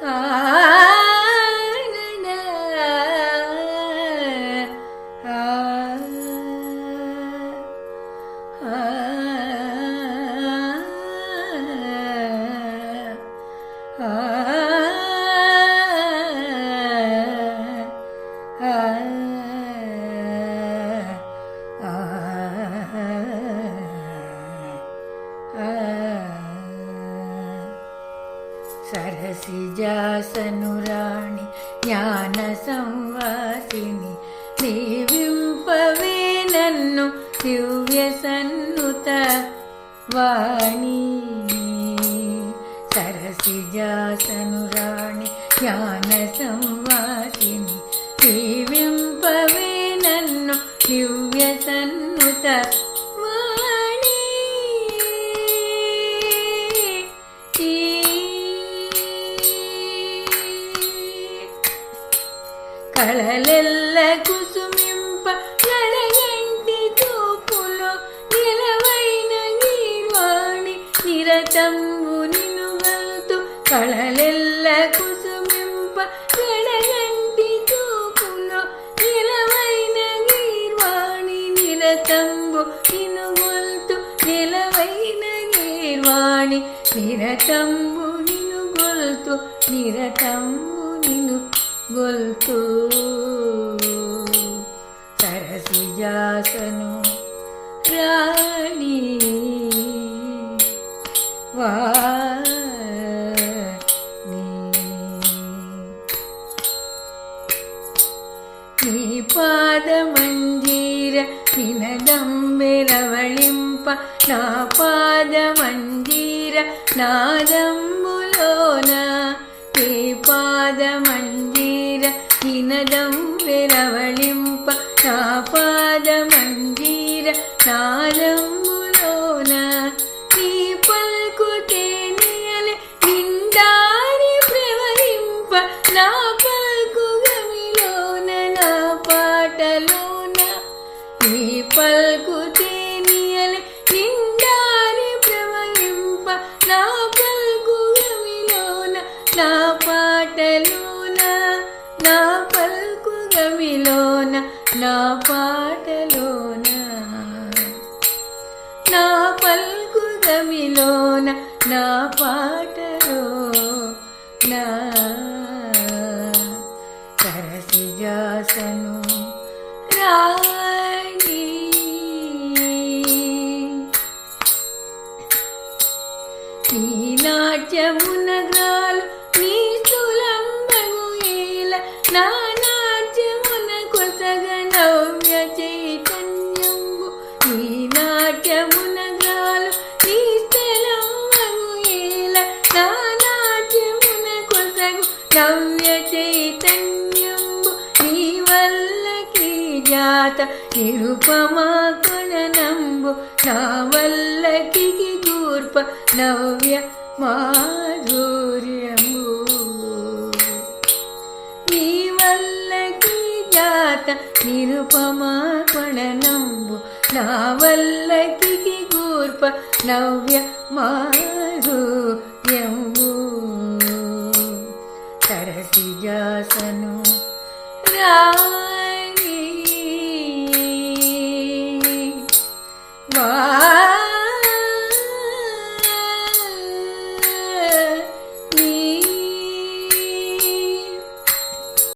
Uh... శ్రీజాసనురాణి జ్ఞాన సంవాసిని దీవింపవే నన్ను దివ్య సన్నుత వాణి. సరసిజాసనురాణి జ్ఞాన సంవాసిని దీవింపవే నన్ను దివ్య సన్నుత కళలెల్ల కుసుమింప నడగంటి తూపులో నిలవైన నీవాణి నిరతంబు నినుగల్తు కళలెల్ల కుసుమింప నడగంటి తూపులో నిలవైన నీర్వాణి నిరతంబు నినుగొల్తు నిలవైన నీర్వాణి నిరతంబు నినుగొల్తు నిరతంబు నిను గొల్తు సరసిజాసను రాణి వాణి నీ పాదమంజీర నినదంబెరవళింప నా పాదమంజీర నాదంబులోన నీ పాదమంజీర నినదంబెరవళింప నా పాదమంజీర నాదంబులోన నా పాటలోన నా పల్కు గమిలోన నా పాటలో నా సరసిజాసను రాణి. నీ నాట్యమునగాలు నీ స్థూలంబగు ఏల నా వల్లకి జాత నిరుపమా కణనంబు నా వల్లకి కూర్ప నవ్య మాధుర్యము నీ వల్లకి జాత నిరుపమా కణనంబు నా వల్లకి కూర్ప నవ్య మాధుర్యము సరసిజాసను రా